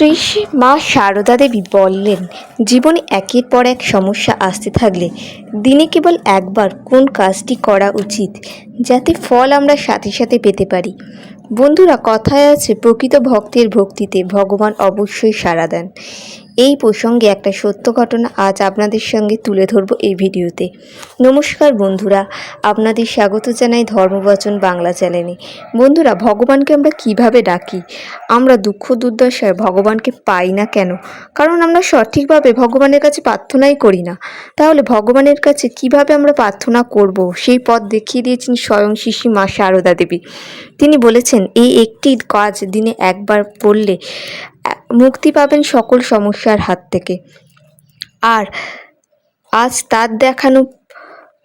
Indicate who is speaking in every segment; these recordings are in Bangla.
Speaker 1: শ্রী মা সারদা দেবী বললেন, জীবনে একের পর এক সমস্যা আসতে থাকলে দিনে কেবল একবার কোন কাজটি করা উচিত, যাতে ফল আমরা সাথে সাথে পেতে পারি? বন্ধুরা, কথায় আছে, প্রকৃত ভক্তের ভক্তিতে ভগবান অবশ্যই সাড়া দেন। এই প্রসঙ্গে একটা সত্য ঘটনা আজ আপনাদের সঙ্গে তুলে ধরবো এই ভিডিওতে। নমস্কার বন্ধুরা, আপনাদের স্বাগত জানাই ধর্মবচন বাংলা চ্যানেলে। বন্ধুরা, ভগবানকে আমরা কীভাবে ডাকি? আমরা দুঃখ দুর্দশায় ভগবানকে পাই না কেন? কারণ আমরা সঠিকভাবে ভগবানের কাছে প্রার্থনাই করি না। তাহলে ভগবানের কাছে কীভাবে আমরা প্রার্থনা করব? সেই পথ দেখিয়ে দিয়েছেন স্বয়ং শিশি মা শারদা দেবী। তিনি বলেছেন, এই একটি কাজ দিনে একবার পড়লে মুক্তি পাবেন সকল সমস্যার হাত থেকে। আর আজ তার দেখানো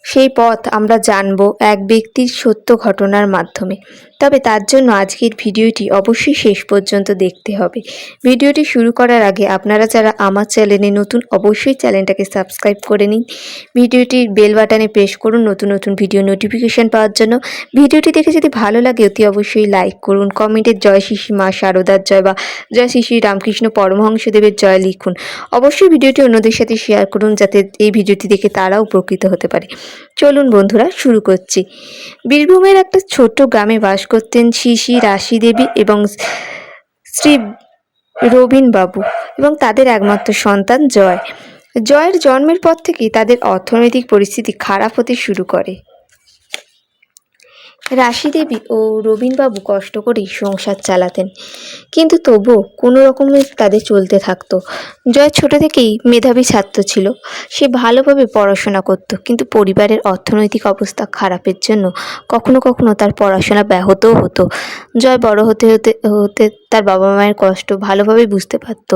Speaker 1: সেই পথ আমরা জানব এক ব্যক্তির সত্য ঘটনার মাধ্যমে। তবে তার জন্য আজকের ভিডিওটি অবশ্যই শেষ পর্যন্ত দেখতে হবে। ভিডিওটি শুরু করার আগে আপনারা যারা আমার চ্যানেলে নতুন, অবশ্যই চ্যানেলটাকে সাবস্ক্রাইব করে নিন। ভিডিওটির বেল বাটনে প্রেস করুন নতুন নতুন ভিডিও নোটিফিকেশন পাওয়ার জন্য। ভিডিওটি দেখে যদি ভালো লাগে, অতি অবশ্যই লাইক করুন কমেন্টে জয় শিশি, মা শারদার জয় বা জয় শ্রী রামকৃষ্ণ পরমহংসদেবের জয় লিখুন। অবশ্যই ভিডিওটি অন্যদের সাথে শেয়ার করুন, যাতে এই ভিডিওটি দেখে তারাও উপকৃত হতে পারে। চলুন বন্ধুরা, শুরু করছি। বীরভূমের একটা ছোট্ট গ্রামে বাস করতেন শিশি রাশি দেবী এবং শ্রী রবীন বাবু এবং তাদের একমাত্র সন্তান জয়। জয়ের জন্মের পর থেকেই তাদের অর্থনৈতিক পরিস্থিতি খারাপ হতে শুরু করে। রাশি দেবী ও রবীনবাবু কষ্ট করেই সংসার চালাতেন। কিন্তু তবুও কোনো রকমে তাদের চলতে থাকতো। জয় ছোট থেকেই মেধাবী ছাত্র ছিল। সে ভালোভাবে পড়াশোনা করত, কিন্তু পরিবারের অর্থনৈতিক অবস্থা খারাপের জন্য কখনো কখনো তার পড়াশোনা ব্যাহতও হতো। জয় বড় হতে হতে হতে তার বাবা মায়ের কষ্ট ভালোভাবে বুঝতে পারত।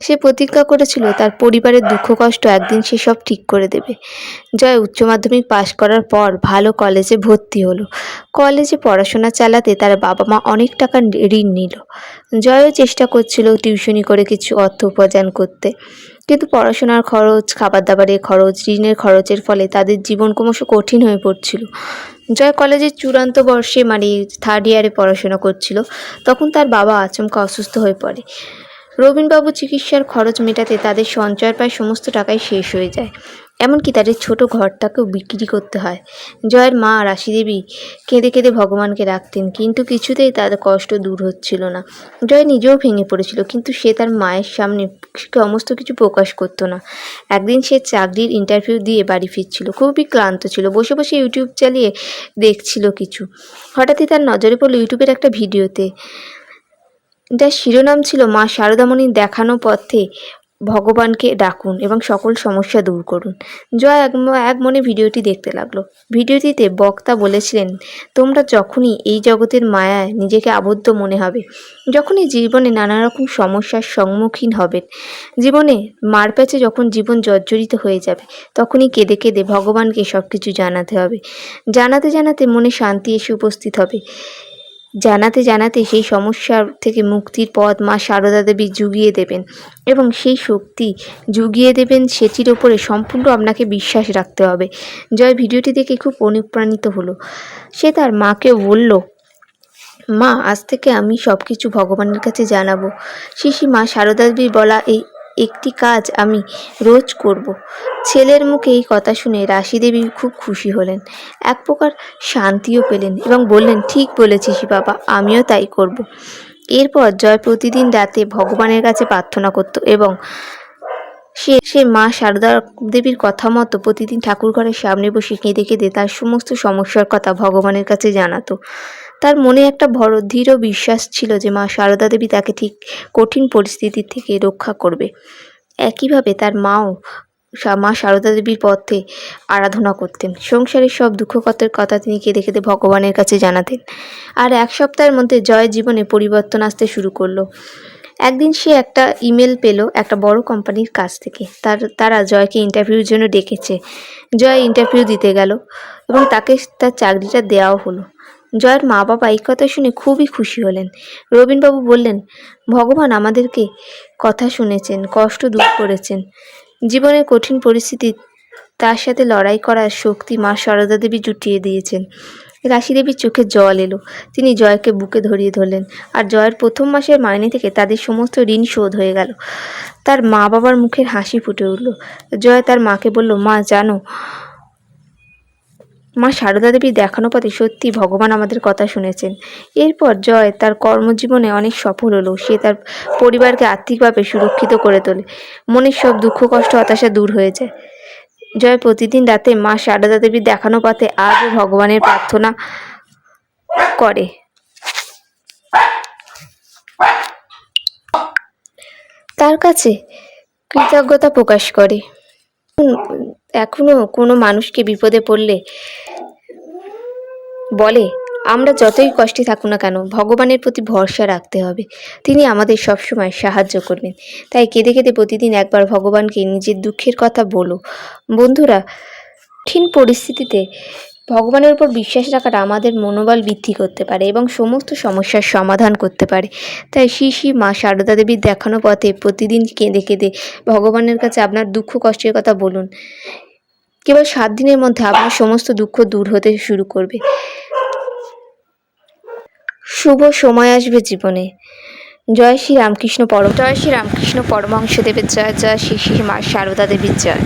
Speaker 1: সে প্রতিজ্ঞা করেছিল, তার পরিবারের দুঃখ কষ্ট একদিন সে সব ঠিক করে দেবে। জয় উচ্চ মাধ্যমিক পাশ করার পর ভালো কলেজে ভর্তি হলো। কলেজে পড়াশোনা চালাতে তার বাবা মা অনেক টাকা ঋণ নিল। জয়ও চেষ্টা করছিল টিউশনি করে কিছু অর্থ উপার্জন করতে। কিন্তু পড়াশোনার খরচ খাবার দাবারের খরচ, ঋণের খরচের ফলে তাদের জীবন ক্রমশ কঠিন হয়ে পড়ছিল। জয় কলেজের চূড়ান্ত বর্ষে মানে থার্ড ইয়ারে পড়াশোনা করছিল। তখন তার বাবা আচমকা অসুস্থ হয়ে পড়ে। রবীনবাবু চিকিৎসার খরচ মেটাতে তাদের সঞ্চয় প্রায় সমস্ত টাকাই শেষ হয়ে যায়। এমনকি তাদের ছোট ঘরটাকেও বিক্রি করতে হয়। জয়ের মা রাশিদেবী কেঁদে কেঁদে ভগবানকে রাখতেন কিন্তু কিছুতেই তাদের কষ্ট দূর হচ্ছিল না। জয় নিজেও ভেঙে পড়েছিল, কিন্তু সে তার মায়ের সামনে সমস্ত কিছু প্রকাশ করতো না। একদিন সে চাকরির ইন্টারভিউ দিয়ে বাড়ি ফিরছিল, খুবই ক্লান্ত ছিল, বসে বসে ইউটিউব চালিয়ে দেখছিল কিছু। হঠাৎই তার নজরে পড়ল ইউটিউবের একটা ভিডিওতে। যার শিরোনাম ছিল মা শারদামণির দেখানো পথে ভগবানকে ডাকুন এবং সকল সমস্যা দূর করুন। জয় এক এক মনে ভিডিওটি দেখতে লাগল। ভিডিওটিতে বক্তা বলেছিলেন, তোমরা যখনই এই জগতের মায়ায় নিজেকে আবদ্ধ মনে হবে, যখনই জীবনে নানা রকম সমস্যার সম্মুখীন হবেন, জীবনে মারপ্যাচে যখন জীবন জর্জরিত হয়ে যাবে, তখনই কেঁদে কেঁদে ভগবানকে সব কিছু জানাতে হবে। জানাতে জানাতে মনে শান্তি এসে উপস্থিত হবে। জানাতে জানাতে সেই সমস্যার থেকে মুক্তির পথ মা সারদা দেবী জুগিয়ে দেবেন। এবং সেই শক্তি জুগিয়ে দেবেন, সেটির ওপরে সম্পূর্ণ আপনাকে বিশ্বাস রাখতে হবে। জয় ভিডিওটি দেখে খুব অনুপ্রাণিত হলো। সে তার মাকে বলল, মা, আজ থেকে আমি সব কিছু ভগবানের কাছে জানাব। শিশি মা সারদা দেবীর বলা এই একটি কাজ আমি রোজ করব। ছেলের মুখে এই কথা শুনে রাশিদেবী খুব খুশি হলেন এক প্রকার শান্তিও পেলেন এবং বললেন, ঠিক বলেছিস বাবা, আমিও তাই করব। এরপর জয় প্রতিদিন রাতে ভগবানের কাছে প্রার্থনা করত এবং সে সে মা সারদা দেবীর কথা মতো প্রতিদিন ঠাকুর ঘরের সামনে বসে কেঁদে কেঁদে তার সমস্ত সমস্যার কথা ভগবানের কাছে জানাতো তার মনে একটা বড় দৃঢ় বিশ্বাস ছিল যে মা সারদা দেবী তাকে ঠিক কঠিন পরিস্থিতি থেকে রক্ষা করবে। একইভাবে তার মাও মা সারদা দেবীর পথে আরাধনা করতেন। সংসারের সব দুঃখ কষ্টের কথা তিনি কেঁদে কেঁদে ভগবানের কাছে জানাতেন। আর এক সপ্তাহের মধ্যে জয় জীবনে পরিবর্তন আসতে শুরু করল। একদিন সে একটা ইমেল পেল একটা বড় কোম্পানির কাছ থেকে। তার, তারা জয়কে ইন্টারভিউর জন্য ডেকেছে। জয় ইন্টারভিউ দিতে গেল এবং তাকে তার চাকরিটা দেওয়াও হলো। জয়ের মা বাবা এই কথা শুনে খুবই খুশি হলেন। রবীনবাবু বললেন, ভগবান আমাদেরকে কথা শুনেছেন, কষ্ট দূর করেছেন। জীবনের কঠিন পরিস্থিতি, তার সাথে লড়াই করার শক্তি মা সারদা দেবী জুটিয়ে দিয়েছেন। রাশি দেবীর চোখে জল এলো। তিনি জয়কে বুকে ধরিয়ে ধরলেন। আর জয়ের প্রথম মাসের মাইনে থেকে তাদের সমস্ত ঋণ শোধ হয়ে গেল। তার মা বাবার মুখের হাসি ফুটে উঠল। জয় তার মাকে বলল, মা, জানো মা সারদা দেবী দেখানো পথে সত্যি ভগবান আমাদের কথা শুনেছেন। এরপর জয় তার কর্মজীবনে অনেক সফল হলো। সে তার পরিবারকে আর্থিকভাবে সুরক্ষিত করে তোলে। মনের সব দুঃখ কষ্ট হতাশা দূর হয়ে যায়। জয় প্রতিদিন রাতে মা সারদা দেবীর দেখানো পথে আজও ভগবানের প্রার্থনা করে। তার কাছে কৃতজ্ঞতা প্রকাশ করে। উম, এখনও কোনো মানুষকে বিপদে পড়লে বলে, আমরা যতই কষ্টে থাকুক না কেন, ভগবানের প্রতি ভরসা রাখতে হবে। তিনি আমাদের সবসময় সাহায্য করবেন। তাই কেঁদে কেঁদে প্রতিদিন একবার ভগবানকে নিজের দুঃখের কথা বলো। বন্ধুরা কঠিন পরিস্থিতিতে ভগবানের উপর বিশ্বাস রাখাটা আমাদের মনোবল বৃদ্ধি করতে পারে এবং সমস্ত সমস্যার সমাধান করতে পারে। তাই শ্রী শ্রী মা সারদা দেবীর দেখানো পথে প্রতিদিন কেঁদে কেঁদে ভগবানের কাছে আপনার দুঃখ, কষ্টের কথা বলুন। কেবল সাত দিনের মধ্যে আপনার সমস্ত দুঃখ দূর হতে শুরু করবে। শুভ সময় আসবে জীবনে। জয় শ্রী রামকৃষ্ণ পরম জয় শ্রী রামকৃষ্ণ পরমহংস দেবের জয় জয় শ্রী শ্রী মা সারদা দেবীর জয়।